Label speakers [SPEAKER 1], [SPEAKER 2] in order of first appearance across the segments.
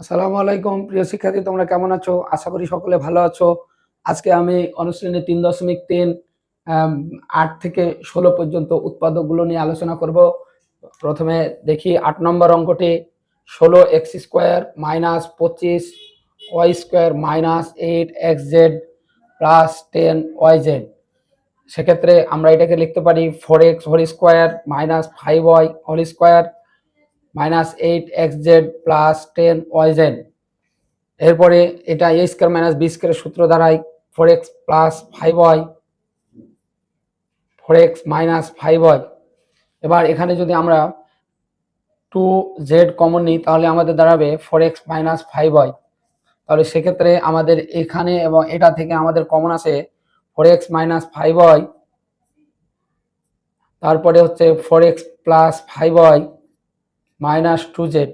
[SPEAKER 1] আসসালামু আলাইকুম, প্রিয় শিক্ষার্থী, তোমরা কেমন আছো? আশা করি সকলে ভালো আছো। আজকে আমি অনুশ্রেণী তিন দশমিক তিন আট থেকে ষোলো পর্যন্ত উৎপাদকগুলো নিয়ে আলোচনা করব। প্রথমে দেখি আট নম্বর অঙ্কটি, ষোলো এক্স স্কোয়ার মাইনাস পঁচিশ, y square minus eight x z plus ten y z. সেক্ষেত্রে আমরা এটাকে লিখতে পারি four x whole square minus five y whole square minus eight x z plus ten y z এরপরে এটা এ স্কোয়ার মাইনাস বি স্কোয়ারের সূত্র দ্বারাই four x plus five y four x minus five y এবার এখানে যদি আমরা টু জেড কমন নিই, তাহলে আমাদের দাঁড়াবে four x minus five y তাহলে সেক্ষেত্রে আমাদের এখানে এবং এটা থেকে আমাদের কমন আসে four x minus five y তারপরে হচ্ছে four x plus five y minus two z,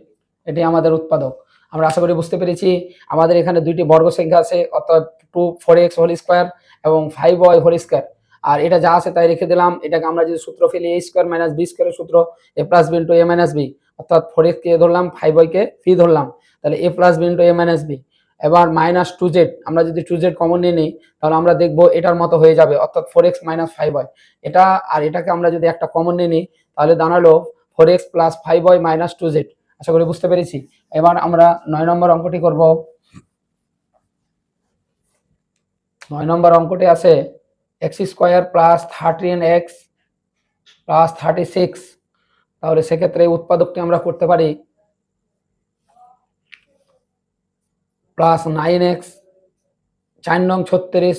[SPEAKER 1] এটি আমাদের উৎপাদক। আমরা আশা করি বুঝতে পেরেছি, আমাদের এখানে দুইটি বর্গ সংখ্যা আছে, অর্থাৎ two four x whole square এবং ফাইভ ওয়াই হোল স্কোয়ার। আর এটা যা আছে তাই রেখে দিলাম, এটাকে আমরা যদি সূত্র ফেলি, এ স্কোয়ার মাইনাস বি স্কোয়ারের সূত্র, a plus b into a minus b, অর্থাৎ ফোর এক্স কে ধরলাম, ফাইভ ওয়াইকে পি ধরলাম, তাহলে a plus b into a minus b. এবার মাইনাস টু জেড, আমরা যদি টু জেড কমন নিয়ে নিই, তাহলে আমরা দেখব এটার মতো হয়ে যাবে, অর্থাৎ four x minus five y. এটা আর এটাকে আমরা যদি একটা কমন নিয়ে নিই, তাহলে দাঁড়াল four x plus five y minus two z আশা করি বুঝতে পেরেছি। এবার আমরা নয় নম্বর অঙ্কটি করব। নয় নম্বর অঙ্কটি আছে x square plus thirteen x plus thirty six তাহলে সেক্ষেত্রে উৎপাদকটি আমরা করতে পারি প্লাস নাইন এক্স চার নং ছত্রিশ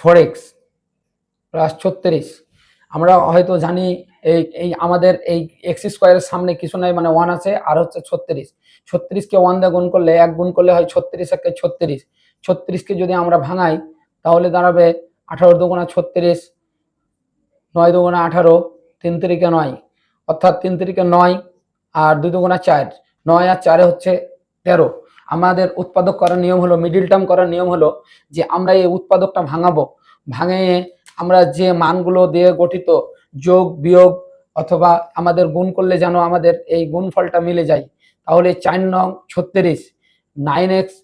[SPEAKER 1] ফোর এক্স প্লাস ছত্রিশ। আমরা হয়তো জানি এই এই আমাদের এই এক্স স্কোয়ারের সামনে কিছু নাই মানে ওয়ান আছে, আর হচ্ছে ছত্রিশ। ছত্রিশকে ওয়ান দিয়ে গুণ করলে, এক গুণ করলে হয় ছত্রিশ, একে ছত্রিশ। ছত্রিশকে যদি আমরা ভাঙাই, তাহলে দাঁড়াবে আঠারো দুগুণা ছত্রিশ, নয় দুগুণা আঠারো, তিন তিরিকে নয়। অর্থাৎ তিন তিরিকে নয় আর দুই দুগুণা চার, নয় আর চারে হচ্ছে তেরো। আমাদের উৎপাদক করার নিয়ম হলো মিডিল টার্ম করার নিয়ম হলো যে আমরা এই উৎপাদকটা ভাঙাবো। ভাঙিয়ে আমরা যে মানগুলো দিয়ে গঠিত, যোগ, বিয়োগ অথবা আমাদের গুণ করলে যেন আমাদের এই গুণফলটা মিলে যায়, তাহলে চার নং ছত্রিশ নাইন এক্স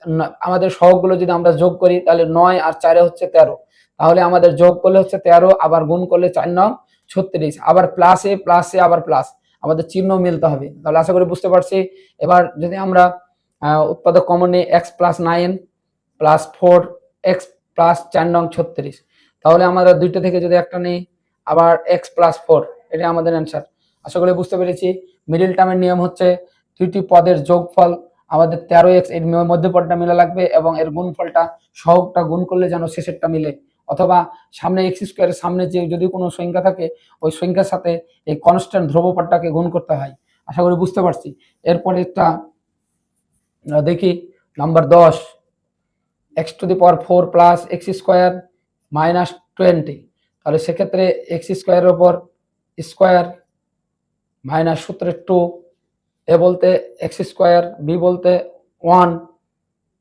[SPEAKER 1] আমাদের সহগগুলো যদি আমরা যোগ করি, তাহলে নয় আর চারে হচ্ছে তেরো, তাহলে আমাদের যোগ করলে হচ্ছে তেরো, আবার গুণ করলে চার নং ছত্রিশ, আবার প্লাসে প্লাসে আবার প্লাস আমাদের চিহ্ন মিলতে হবে, তাহলে আশা করি বুঝতে পারছি, এবার যদি আমরা উৎপাদক common x plus nine plus four x plus চার নং ছত্রিশ তাহলে আমরা দুইটা থেকে যদি একটা নিই, আবার এক্স প্লাস ফোর এটা আমাদের অ্যান্সার আশা করি বুঝতে পেরেছি। মিডিল টার্মের নিয়ম হচ্ছে দুইটি পদের যোগফল আমাদের তেরো এক্সের মধ্যে পদটা মিলা লাগবে এবং এর গুণফলটা সহগটা গুণ করলে যেন শেষেরটা মিলে। অথবা সামনে এক্স স্কোয়ারের সামনে যে যদি কোনো সংখ্যা থাকে, ওই সংখ্যার সাথে এই কনস্ট্যান্ট ধ্রুবপদটাকে গুণ করতে হয়। আশা করি বুঝতে পারছি। এরপরে একটা, দেখি নাম্বার দশ x to the power four plus x square minus twenty. তাহলে সেক্ষেত্রে এক্স স্কোয়ারের ওপর স্কোয়ার মাইনাস সূত্রের টু, এ বলতে এক্স স্কোয়ার, বি বলতে ওয়ান,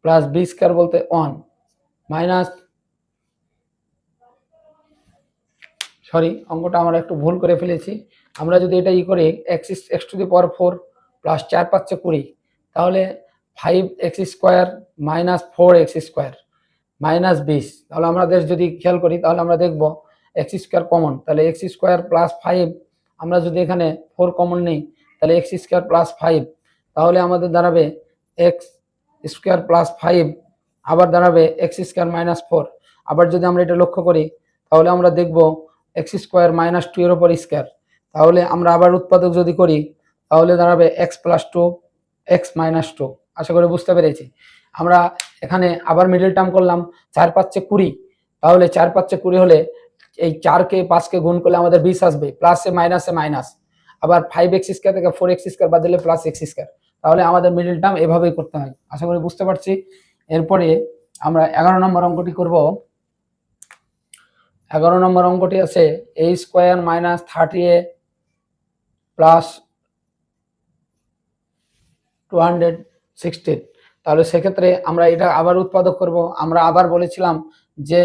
[SPEAKER 1] প্লাস বি স্কোয়ার বলতে ওয়ান। মাইনাস, সরি, অঙ্কটা আমরা একটু ভুল করে ফেলেছি। আমরা যদি এটা ই করি, x x to the power four plus চার পাঁচে কুড়ি, তাহলে five x square minus four x square. Minus বিশ। তাহলে আমাদের যদি খেয়াল করি, তাহলে আমরা দেখব এক্স স্কোয়ার কমন। তাহলে এক্স স্কোয়ার প্লাস ফাইভ, আমরা যদি এখানে ফোর কমন নিই, তাহলে এক্স স্কোয়ার প্লাস ফাইভ। তাহলে আমাদের দাঁড়াবে এক্স স্কোয়ার প্লাস ফাইভ, আবার দাঁড়াবে এক্স স্কোয়ার মাইনাস ফোর। আবার যদি আমরা এটা লক্ষ্য করি, তাহলে আমরা দেখব এক্স স্কোয়ার মাইনাস টু এর ওপর স্কোয়ার। তাহলে আমরা আবার উৎপাদক যদি করি, তাহলে দাঁড়াবে x plus two, x minus two. আশা করি বুঝতে পেরেছি। আমরা এখানে আবার মিডল টার্ম করলাম, চার পাঁচে কুড়ি। তাহলে চার পাঁচে কুড়ি হলে এই চারকে পাঁচকে গুণ করলে আমাদের বিশ আসবে প্লাসে মাইনাসে মাইনাস আবার ফাইভ এক্স স্কোয়ার থেকে ফোর এক্স স্কোয়ার বাদ দিলে প্লাস এক্স স্কোয়ার তাহলে আমাদের মিডল টার্ম এভাবেই করতে হয়। আশা করি বুঝতে পারছি। এরপরে আমরা এগারো নম্বর অঙ্কটি করব। এগারো নম্বর অঙ্কটি আছে a square minus thirty a plus two hundred sixteen তাহলে সেক্ষেত্রে আমরা এটা আবার উৎপাদক করব। আমরা আবার বলেছিলাম যে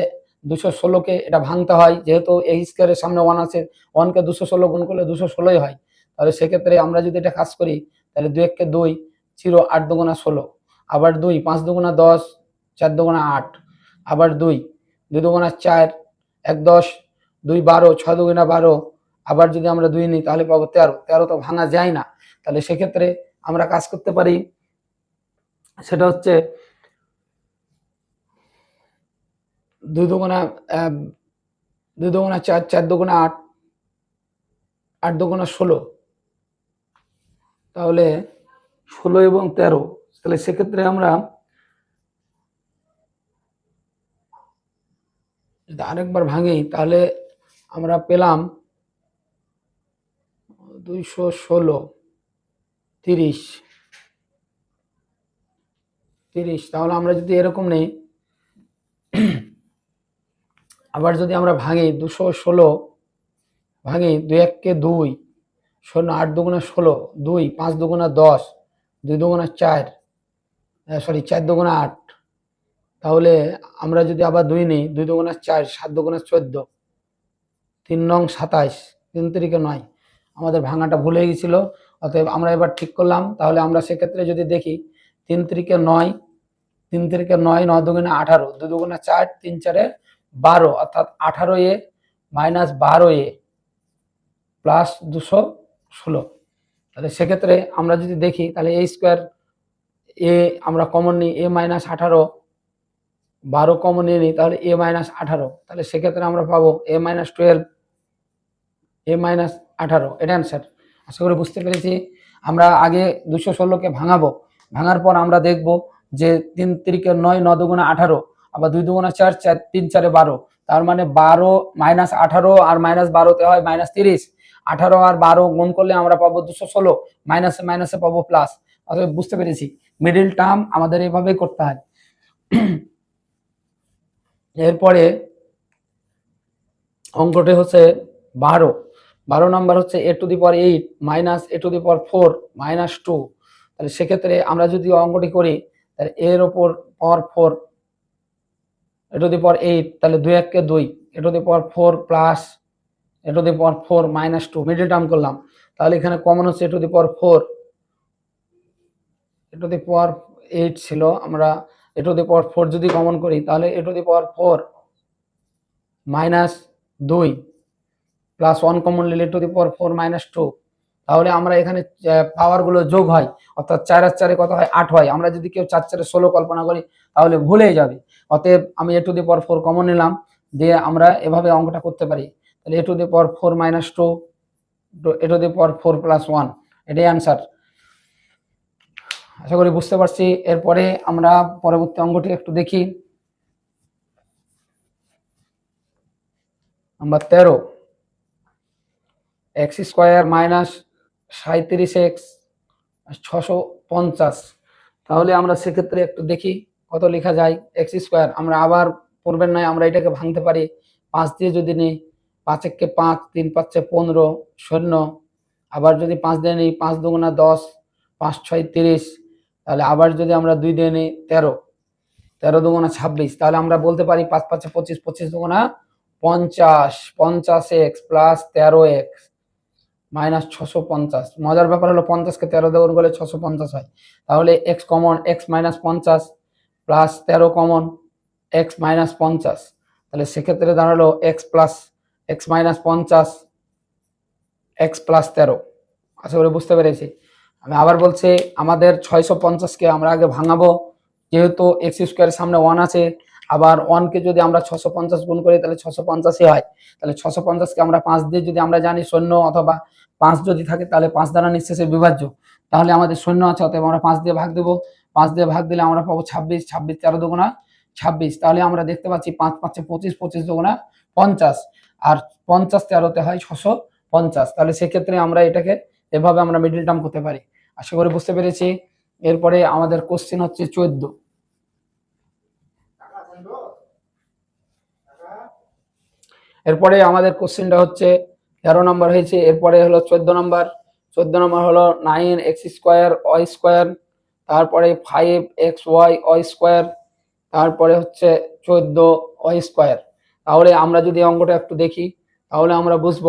[SPEAKER 1] দুশো ষোলোকে এটা ভাঙতে হয়, যেহেতু এই স্কোয়ারের সামনে ওয়ান আছে ওয়ানকে দুশো ষোলো গুণ করলে দুশো ষোলোই হয়। তাহলে সেক্ষেত্রে আমরা যদি এটা কাজ করি, তাহলে দুই এককে দুই চিরো আট দুগুণা ষোলো। আবার দুই, পাঁচ দুগুণা দশ, চার দুগুণা আট। আবার দুই দুই দুগুণা চার, এক দশ, দুই বারো, ছয় দুগুণা বারো। আবার যদি আমরা দুই নিই, তাহলে পাবো তেরো। তেরো তো ভাঙা যায় না। তাহলে সেক্ষেত্রে আমরা কাজ করতে পারি সেটা হচ্ছে দুই দুগুণা দুই দুগুণা চার চার দুগুণা আট আট দুগুণা ষোলো। তাহলে ষোলো এবং তেরো, তাহলে সেক্ষেত্রে আমরা যদি আরেকবার ভাঙি, তাহলে আমরা পেলাম দুইশো ষোলো, তিরিশ। তিরিশ, তাহলে আমরা যদি এরকম নেই, আবার যদি আমরা ভাঙি দুশো ষোলো, ভাঙি দুই এককে দুই, শূন্য আট দুগুণা ষোলো, দুই, পাঁচ দুগুণা দশ, দুই দুগুণা চার সরি চার দুগুণা আট, তাহলে আমরা যদি আবার দুই নিই, দুই দুগুণা চার, সাত দুগুণা চোদ্দ, তিন নং সাতাইশ, তিন তারিখে নয়, আমাদের ভাঙাটা ভুলে গেছিল, অতএব আমরা এবার ঠিক করলাম, তাহলে আমরা সেক্ষেত্রে যদি দেখি তিন তারিখে নয় তিন তারিখে নয় নয় দুগুণে আঠারো দুই দুগুণে চার, তিন চারে বারো, অর্থাৎ আঠারো এ মাইনাস বারো এ প্লাস দুশো ষোলো। তাহলে সেক্ষেত্রে আমরা যদি দেখি, তাহলে এ স্কোয়ার এ আমরা কমন নিই, এ মাইনাস আঠারো, বারো কমন নিয়ে নিই, তাহলে এ মাইনাস আঠারো। তাহলে সেক্ষেত্রে আমরা পাবো a minus twelve, a minus আঠারো। এটা অ্যান্সার আশা করি বুঝতে পেরেছি। আমরা আগে দুশো ষোলোকে ভাঙাবো। ভাঙার পর আমরা দেখব যে তিন তিরিকে নয়, ন দুগুণা আঠারো, আবার দুই দুগুণা চার চার, তিন চারে বারো, তার মানে বারো মাইনাস আঠারো আর মাইনাস বারোতে হয় মাইনাস তিরিশ। আঠারো আর বারো গুণ করলে আমরা পাবো দুশো ষোলো, মাইনাসে মাইনাসে পাবো প্লাস অতএব বুঝতে পেরেছি মিডিল টার্ম আমাদের এভাবেই করতে হয়। এরপরে অঙ্কটি হচ্ছে বারো। বারো নম্বর হচ্ছে a to the power eight minus a to the power four minus two তাহলে সেক্ষেত্রে আমরা যদি অঙ্কটি করি তাহলে এর ওপর power four a to the power eight, তাহলে দুই এককে দুই a to the power four plus a to the power four minus two, middle term করলাম। তাহলে এখানে কমন হচ্ছে a to the power four a to the power eight ছিল আমরা a to the power four যদি common করি, তাহলে a to the power four minus দুই, প্লাস ওয়ান কমন নিলে to the power four minus two তাহলে আমরা এখানে পাওয়ারগুলো যোগ হয়, অর্থাৎ চার আর চারে কত হয়? আট হয়। আমরা যদি কেউ চার চারে ষোলো কল্পনা করি, তাহলে ভুলেই যাবে। অতএব আমি এ টু দি পর ফোর কমন নিলাম, দিয়ে আমরা এভাবে অঙ্কটা করতে পারি। তাহলে a to the power four minus two a to the power four plus one এটাই অ্যান্সার আশা করি বুঝতে পারছি। এরপরে আমরা পরবর্তী অঙ্কটি একটু দেখি। নাম্বার তেরো এক্স স্কোয়ার মাইনাস সাঁত্রিশ এক্স, ছশো পঞ্চাশ। তাহলে আমরা সেক্ষেত্রে একটু দেখি কত লেখা যায়। এক্স স্কোয়ার, আমরা আবার পূর্বের নয় আমরা এটাকে ভাঙতে পারি। পাঁচ দিয়ে যদি নিই, পাঁচ এককে পাঁচ, তিন পাঁচে পনেরো, শূন্য। আবার যদি পাঁচ দিয়ে নিই, পাঁচ দুগুণা দশ, পাঁচ ছয় তিরিশ। তাহলে আবার যদি আমরা দুই দিয়ে নিই, তেরো। তেরো দুগুণা ছাব্বিশ। তাহলে আমরা বলতে পারি পাঁচ পাঁচে পঁচিশ পঁচিশ দুগুণা পঞ্চাশ। পঞ্চাশ এক্স প্লাস তেরো এক্স। মাইনাস ছশো পঞ্চাশ। মজার ব্যাপার হলো পঞ্চাশকে তেরো দেওয়ার বলে ছশো পঞ্চাশ হয়। তাহলে এক্স কমন এক্স মাইনাস পঞ্চাশ প্লাস তেরো কমন এক্স মাইনাস পঞ্চাশ। তাহলে সেক্ষেত্রে দাঁড়াল এক্স প্লাস এক্স মাইনাস পঞ্চাশ এক্স প্লাস তেরো। আশা করি বুঝতে পেরেছি। আমি আবার বলছি, আমাদের ছয়শো পঞ্চাশকে আমরা আগে ভাঙাবো। যেহেতু এক্স স্কোয়ারের সামনে ওয়ান আছে, আবার ওয়ানকে যদি আমরা ছশো পঞ্চাশ গুণ করি, তাহলে ছশো পঞ্চাশই হয়। তাহলে ছশো পঞ্চাশকে আমরা পাঁচ দিয়ে যদি আমরা জানি শূন্য অথবা পাঁচ যদি থাকে তাহলে পাঁচ দ্বারা নিঃশেষে বিভাজ্য। তাহলে আমাদের শূন্য আছে, অতএব আমরা পাঁচ দিয়ে ভাগ দেবো। পাঁচ দিয়ে ভাগ দিলে আমরা পাবো ছাব্বিশ ছাব্বিশ তেরো দুগুণা ছাব্বিশ। তাহলে আমরা দেখতে পাচ্ছি পাঁচ পাঁচে পঁচিশ পঁচিশ দুগুণা পঞ্চাশ। আর পঞ্চাশ তেরোতে হয় ছশো পঞ্চাশ। তাহলে সেক্ষেত্রে আমরা এটাকে এভাবে আমরা মিডিল টার্ম করতে পারি। আশা করি বুঝতে পেরেছি। এরপরে আমাদের কোশ্চেন হচ্ছে চোদ্দ। এরপরে আমাদের কোশ্চেনটা হচ্ছে তেরো নম্বর হয়েছে, এরপরে হলো চোদ্দ নম্বর চোদ্দ নম্বর হলো nine x square y square, তারপরে five x y y square, তারপরে হচ্ছে চোদ্দ ওয়াই স্কোয়ার। তাহলে আমরা যদি অঙ্কটা একটু দেখি, তাহলে আমরা বুঝব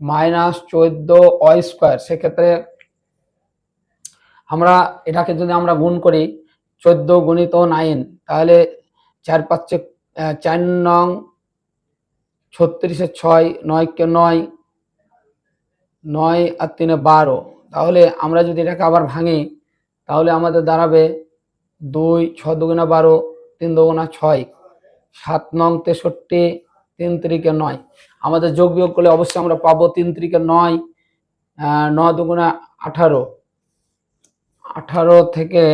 [SPEAKER 1] মাইনাস চোদ্দ ওয়াই স্কোয়ার। সেক্ষেত্রে আমরা এটাকে যদি আমরা গুণ করি, চোদ্দ গুণিত নাইন, তাহলে চার পাঁচে চার নং ছত্রিশে ছয়, নয়কে নয় নয় আর তিনে বারো। তাহলে আমরা যদি এটাকে আবার ভাঙি, তাহলে আমাদের দাঁড়াবে দুই ছ দুগুণা বারো, তিন দুগুণা ছয়। সাত নং তেষট্টি, তিন তিরিকে নয়। আমাদের যোগ বিয়োগ করলে অবশ্যই আমরা পাবো তিন তিরিকে নয় ন দুগুণা আঠারো। আঠারো থেকে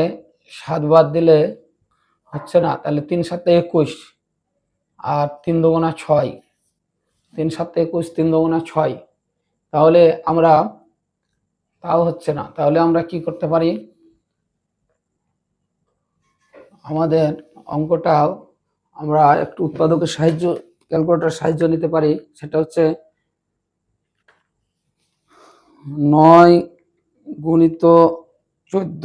[SPEAKER 1] সাত বাদ দিলে হচ্ছে না, তাহলে তিন সাতে একুশ আর তিন দুগুণা ছয়। তিন সাতে একুশ, তিন দুগুণা ছয়। তাহলে আমরা তাও হচ্ছে না। তাহলে আমরা কি করতে পারি? আমাদের অঙ্কটাও আমরা একটু উৎপাদকের সাহায্য ক্যালকুলেটার সাহায্য নিতে পারি। সেটা হচ্ছে নয় গুণিত চোদ্দ।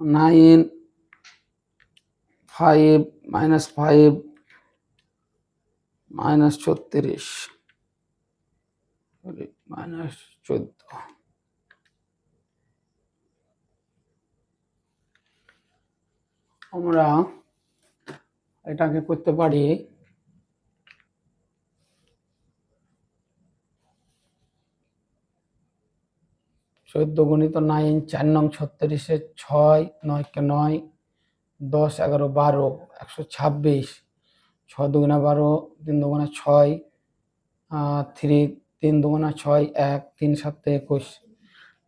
[SPEAKER 1] Nine five minus five, minus ছত্রিশ মাইনাস চোদ্দ। আমরা এটাকে করতে পারি চোদ্দ গণিত নাইন চার নং ছত্রিশে ছয়, নয়কে নয় দশ, এগারো, বারো, একশো ছাব্বিশ, ছ দুগুণা বারো, তিন দুগুণা ছয় থ্রি, তিন দুগুণা ছয়, এক, তিন সাতে একুশ।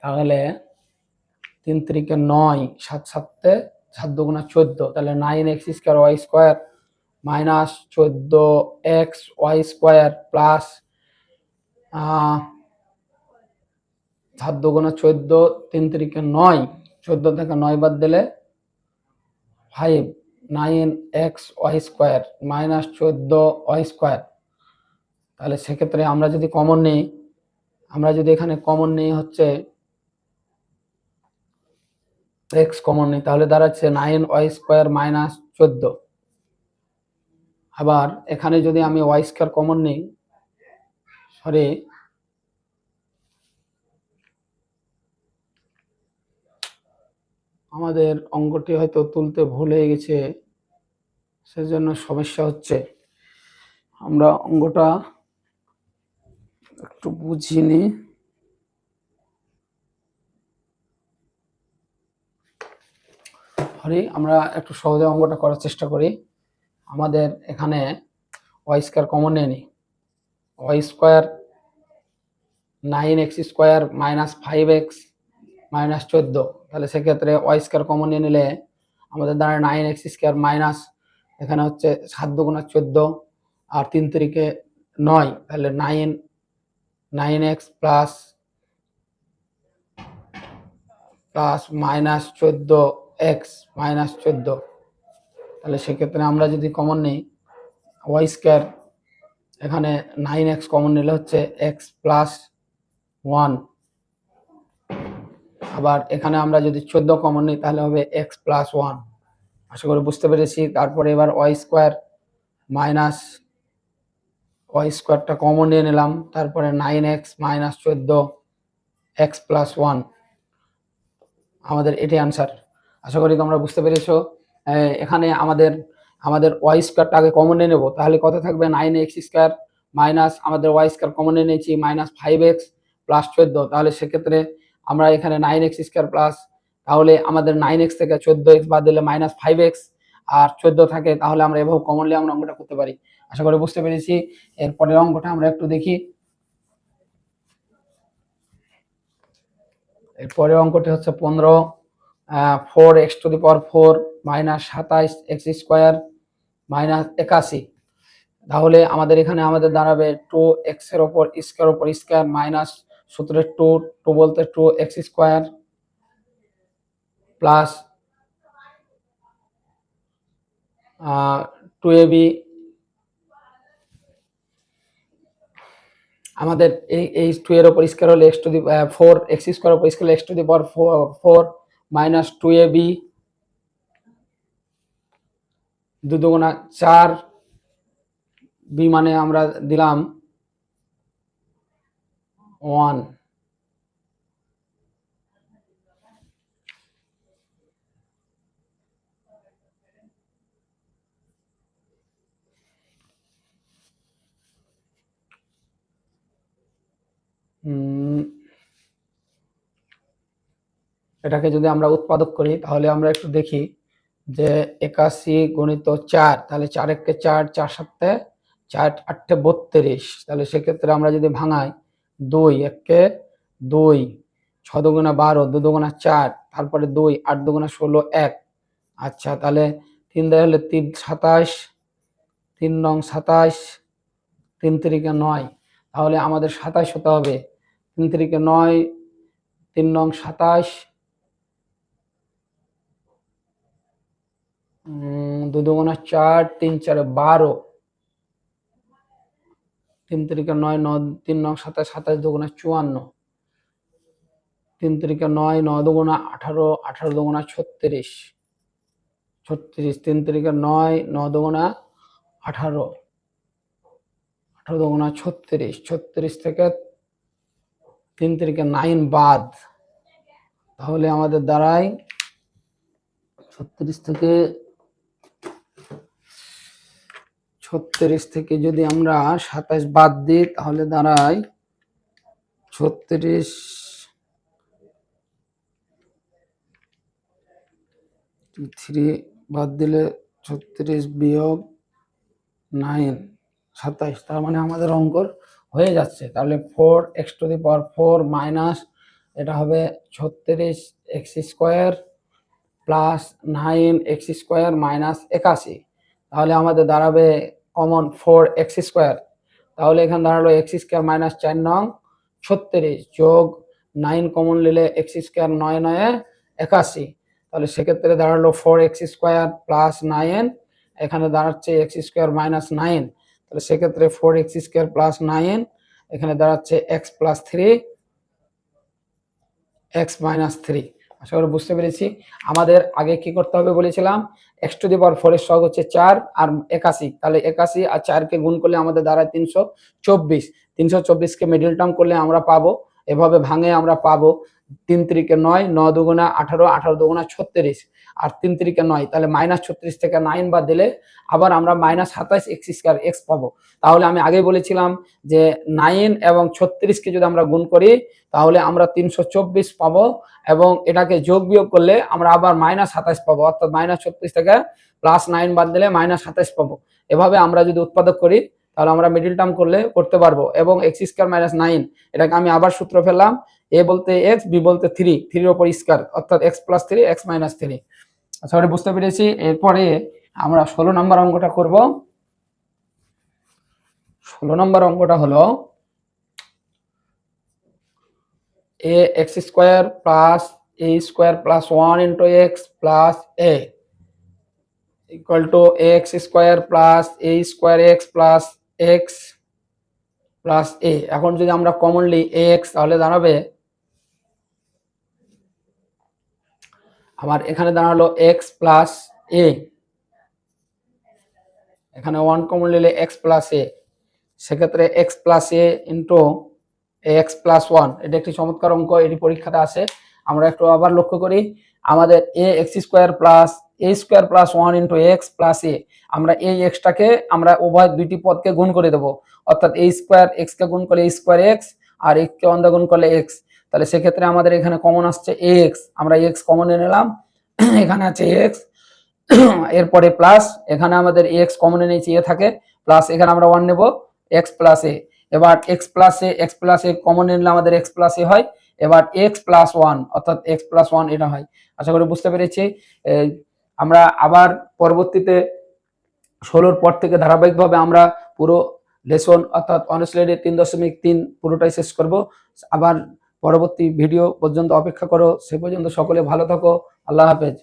[SPEAKER 1] তাহলে তিন তিরিকে নয়, সাত সাতে, সাত দুগুণা চোদ্দ। তাহলে nine x square y square minus চোদ্দ এক্স ওয়াই স্কোয়ার প্লাস সাত দুগুণা চোদ্দ, তিন তিরিকে নয়, চোদ্দ থেকে নয় বাদ দিলে five nine x y square minus চোদ্দ ওয়াই স্কোয়ার তাহলে সেক্ষেত্রে আমরা যদি কমন নিই, আমরা যদি এখানে কমন নিই হচ্ছে এক্স কমন নিই, তাহলে দাঁড়াচ্ছে নাইন ওয়াই স্কোয়ার মাইনাস চোদ্দ আবার এখানে যদি আমি ওয়াই স্কোয়ার কমন নিই সরি আমাদের অঙ্গটি হয়তো তুলতে ভুল হয়ে গেছে, সেজন্য সমস্যা হচ্ছে। আমরা অঙ্গটা একটু বুঝিনি হরি, আমরা একটু সহজে অঙ্গটা করার চেষ্টা করি। আমাদের এখানে ওয়াই স্কোয়ার কমন নেই। Y square nine x square minus five x minus চোদ্দ। তাহলে সেক্ষেত্রে ওয়াই স্কোয়ার কমন নিয়ে নিলে আমাদের দাঁড়ায় নাইন এক্স স্কোয়ার মাইনাস এখানে হচ্ছে সাত দুগুণা চোদ্দ, আর তিন তারিখে নয়, তাহলে nine nine x plus plus minus চোদ্দ এক্স মাইনাস চোদ্দ। তাহলে সেক্ষেত্রে আমরা যদি কমন নিই ওয়াই স্কোয়ার এখানে নাইন এক্স কমন নিলে হচ্ছে এক্স প্লাস ওয়ান আবার এখানে আমরা যদি চোদ্দ কমন নিই, তাহলে হবে এক্স প্লাস ওয়ান আশা করি বুঝতে পেরেছি। তারপরে এবার ওয়াই স্কোয়ার মাইনাস ওয়াই স্কোয়ারটা কমন নিয়ে নিলাম। তারপরে নাইন এক্স মাইনাস চোদ্দ এক্স প্লাস ওয়ান আমাদের এটি আনসার আশা করি তোমরা বুঝতে পেরেছ। এখানে আমাদের আমাদের ওয়াই স্কোয়ারটা আগে কমন নিয়ে নেব। তাহলে কত থাকবে? নাইন এক্স স্কোয়ার মাইনাস আমাদের ওয়াই স্কোয়ার কমন নিয়ে নিয়েছি মাইনাস ফাইভ এক্স প্লাস চোদ্দ। তাহলে সেক্ষেত্রে আমরা এখানে নাইন এক্স স্কোয়ার প্লাস তাহলে আমাদের নাইন এক্স থেকে চোদ্দ এক্স বাদ দিলে মাইনাস ফাইভ এক্স আর চোদ্দ থাকে তাহলে আমরা এভাবে কমনলি আমরা অঙ্কটা করতে পারি। আশা করি বুঝতে পেরেছি। এরপরের অঙ্কটা আমরা একটু দেখি। এরপরের অঙ্কটি হচ্ছে পনেরো four x to the power four minus সাতাইশ এক্স স্কোয়ার মাইনাস একাশি। তাহলে আমাদের এখানে আমাদের দাঁড়াবে টু এক্সের ওপর স্কোয়ার ওপর স্কোয়ার মাইনাস সূত্রের টু টু বলতে two x square plus two a b আমাদের এই এই টু এর ওপর স্কোয়ার হলে x to the four x square ওপর square x to the power four minus two a b দু দুগুণা চার বি মানে আমরা দিলাম ওয়ান। এটাকে যদি আমরা উৎপাদক করি, তাহলে আমরা একটু দেখি যে একাশি গণিত চার, তাহলে চার একটা চার চার সাতে, চার আটটে বত্রিশ। তাহলে সেক্ষেত্রে আমরা যদি ভাঙাই দুই এককে দুই ছ দুগুণা বারো, দু দুগুণা চার, তারপরে দুই, আট দুগুণা ষোলো, এক। আচ্ছা তাহলে তিন দেয় হলে তিন সাতাশ, তিন নং সাতাশ, তিন তিরিকে নয়। তাহলে আমাদের সাতাশ হতে হবে। তিন তিরিকে নয়, তিন নং সাতাশ দু দুগুণা চার, তিন চারে বারো। তিন তিরিকে নয়, ন, তিন নং সাতাশ সাতাশ দুগুণা চুয়ান্ন। তিন তারিখে নয়, ন দুগুণা আঠারো আঠারো দুগুণা ছত্রিশ। ছত্রিশ, তিন তিরিকে নয়, ন দুগুণা আঠারো। আঠারো দুগুণা ছত্রিশ ছত্রিশ থেকে তিন তারিখে নাইন বাদ। তাহলে আমাদের দাঁড়ায় ছত্রিশ থেকে ছত্রিশ থেকে যদি আমরা সাতাশ বাদ দিই, তাহলে দাঁড়ায় ছত্রিশ থ্রি বাদ দিলে ছত্রিশ বিয়োগ নাইন সাতাইশ তার মানে আমাদের অঙ্কর হয়ে যাচ্ছে। তাহলে four x to the power four minus এটা হবে ছত্রিশ x square plus nine x square minus একাশি। তাহলে আমাদের দাঁড়াবে কমন ফোর এক্স স্কোয়ার তাহলে এখানে দাঁড়াল এক্স স্কোয়ার মাইনাস চার নং, ছত্রিশ যোগ নাইন কমন নিলে এক্স স্কোয়ার নয় নয়ে একাশি। তাহলে সেক্ষেত্রে দাঁড়াল four x square plus nine এখানে দাঁড়াচ্ছে এক্স স্কোয়ার মাইনাস নাইন তাহলে সেক্ষেত্রে four x square plus nine এখানে দাঁড়াচ্ছে x plus three x minus three আশা করি বুঝতে পেরেছি। আমাদের আগে কি করতে হবে বলেছিলাম x to the power four এর সহগ হচ্ছে চার আর একাশি। তাহলে একাশি আর চারকে গুণ করলে আমাদের দাঁড়ায় তিনশো চব্বিশ। তিনশো চব্বিশকে মিডিল টার্ম করলে আমরা পাবো। এভাবে ভাঙে আমরা পাবো তিন তিরিকে নয়, ন দুগুণা আঠারো আঠারো দুগুণা ছত্রিশ। আর তিন তিরিকে নয়, তাহলে মাইনাস ছত্রিশ থেকে নাইন বাদ দিলে আবার আমরা মাইনাস সাতাইশ এক্স স্কোয়ার এক্স পাবো। তাহলে আমি আগে বলেছিলাম যে নাইন এবং ছত্রিশকে যদি আমরা গুণ করি, তাহলে আমরা তিনশো চব্বিশ পাবো এবং এটাকে যোগ বিয়োগ করলে আমরা আবার মাইনাস সাতাইশ পাবো, অর্থাৎ মাইনাস ছত্রিশ থেকে প্লাস নাইন বাদ দিলে মাইনাস সাতাইশ পাবো। এভাবে আমরা যদি উৎপাদক করি তাহলে আমরা মিডিল টার্ম করলে করতে পারব। এবং এক্স স্কোয়ার মাইনাস নাইন এটাকে আমি আবার সূত্র ফেললাম। এ বলতে এক্স বি বলতে থ্রি থ্রির ওপর স্কোয়ার অর্থাৎ x plus three x minus three আচ্ছা ওটা বুঝতে পেরেছি। এরপরে আমরা ষোলো নম্বর অঙ্কটা করব। ষোলো নম্বর অঙ্কটা হলো a x square plus a square plus one into x plus a equal to x square plus a square x plus x plus a এখন যদি আমরা কমনলি এ এক্স তাহলে দাঁড়াবে আমার এখানে দাঁড়াল এক্স প্লাস এ এখানে ওয়ান কমন নিলে এক্স প্লাস এ সেক্ষেত্রে x plus a into x plus one এটা একটি চমৎকার অঙ্ক, এটি পরীক্ষাতে আসে। আমরা একটু আবার লক্ষ্য করি, আমাদের a x square plus a square plus one into x plus a আমরা এই এক্সটাকে আমরা উভয় দুইটি পদকে গুণ করে দেবো। অর্থাৎ এ স্কোয়ার এক্সকে গুণ করলে স্কোয়ার এক্স আর এক্সকে অন্ধ গুণ করলে এক্স তাহলে সেক্ষেত্রে আমাদের এখানে কমন আসছে এ এক্স আমরা এক্স কমন নিলাম, এখানে আছে এক্স এরপরে প্লাস এখানে আমাদের এক্স কমনে নিয়েছি এ থাকে। প্লাস এখানে আমরা ওয়ান নেব এক্স প্লাস এ এবার x plus a x plus a common নিলে আমাদের এক্স প্লাস এ হয়। এবার এক্স প্লাস ওয়ান অর্থাৎ এক্স প্লাস ওয়ান এটা হয়। আশা করি বুঝতে পেরেছি। আমরা আবার পরবর্তীতে ষোলোর পর থেকে ধারাবাহিকভাবে আমরা পুরো লেসন অর্থাৎ অনার্স তিন দশমিক তিন পুরোটাই শেষ করব। আবার পরবর্তী ভিডিও পর্যন্ত অপেক্ষা করো। সে পর্যন্ত সকলে ভালো থাকো। আল্লাহ হাফেজ।